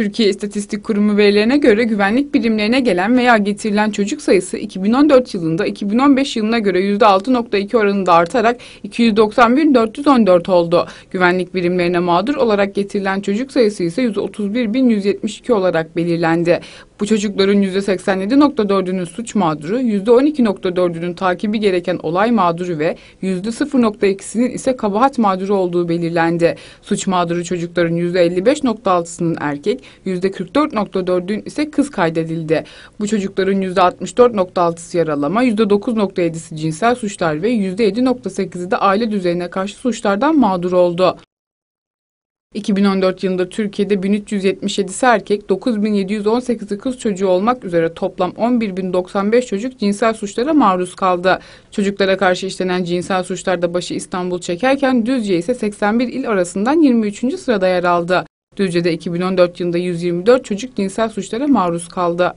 Türkiye İstatistik Kurumu verilerine göre güvenlik birimlerine gelen veya getirilen çocuk sayısı 2014 yılında 2015 yılına göre %6.2 oranında artarak 291.414 oldu. Güvenlik birimlerine mağdur olarak getirilen çocuk sayısı ise 131.172 olarak belirlendi. Bu çocukların %87.4'ünün suç mağduru, %12.4'ünün takibi gereken olay mağduru ve %0.2'sinin ise kabahat mağduru olduğu belirlendi. Suç mağduru çocukların %55.6'sının erkek, %44.4'ün ise kız kaydedildi. Bu çocukların %64.6'sı yaralama, %9.7'si cinsel suçlar ve %7.8'i de aile düzenine karşı suçlardan mağdur oldu. 2014 yılında Türkiye'de 1377'si erkek, 9718'i kız çocuğu olmak üzere toplam 11.095 çocuk cinsel suçlara maruz kaldı. Çocuklara karşı işlenen cinsel suçlarda başı İstanbul çekerken Düzce ise 81 il arasından 23. sırada yer aldı. Düzce'de 2014 yılında 124 çocuk cinsel suçlara maruz kaldı.